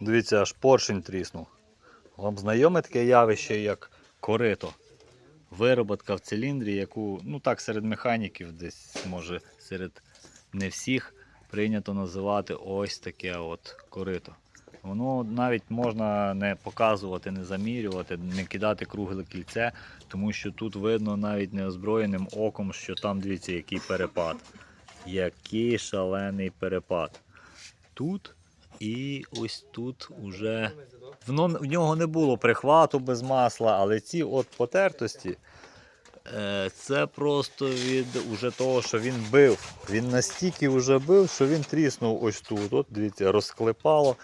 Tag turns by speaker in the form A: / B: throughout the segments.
A: Дивіться, аж поршень тріснув. Вам знайоме таке явище, як корито. Вироботка в циліндрі, яку, ну так, серед механіків, десь, може, серед не всіх прийнято називати ось таке от корито. Воно навіть можна не показувати, не замірювати, не кидати кругле кільце, тому що тут видно навіть неозброєним оком, що там дивіться, який перепад. Який шалений перепад. Тут і ось тут уже. Воно, в нього не було прихвату без масла, але ці от потертості. е, Це просто від уже того, що він бив. Він настільки вже бив, що він тріснув ось тут. От дивіться, розклепало.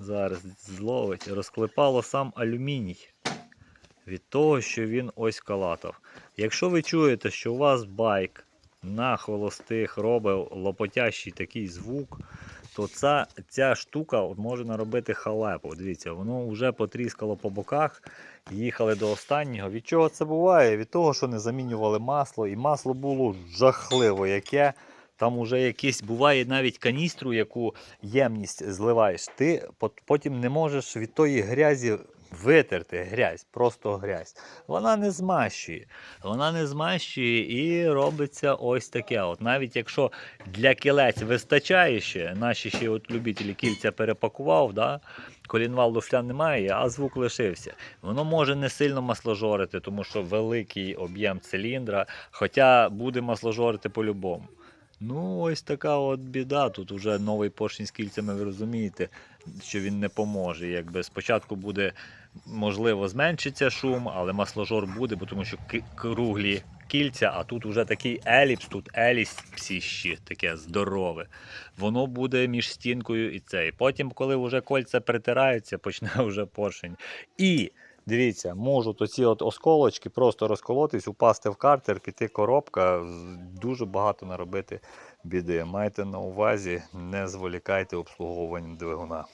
A: Зараз зловить, розклепало сам алюміній від того, що він ось калатав. Якщо ви чуєте, що у вас байк на холостих робить лопотящий такий звук, то ця, ця штука от може наробити халепу. Дивіться, воно вже потріскало по боках, їхали до останнього. Від чого це буває? Від того, що не замінювали масло, і масло було жахливо яке. Там уже якісь буває навіть каністру, яку ємність зливаєш. Ти потім не можеш від тої грязі витерти грязь, просто грязь. Вона не змащує. Вона не змащує і робиться ось таке. От навіть якщо для кілець вистачає ще, наші ще от любителі кільця перепакував, да? колінвал дуфля немає, а звук лишився. Воно може не сильно масложорити, тому що великий об'єм циліндра, хоча буде масложорити по-любому. Ну, ось така от біда. Тут вже новий поршень з кільцями, ви розумієте, що він не поможе. Якби спочатку буде, можливо, зменшиться шум, але масложор буде, бо тому що круглі кільця, а тут вже такий еліпс, тут еліпсіще таке здорове. Воно буде між стінкою і цей. Потім, коли вже кольця притираються, почне вже поршень. І Дивіться, можуть оці от осколочки просто розколотись, упасти в картер, піти коробка, дуже багато наробити біди. Майте на увазі, не зволікайте обслуговуванням двигуна.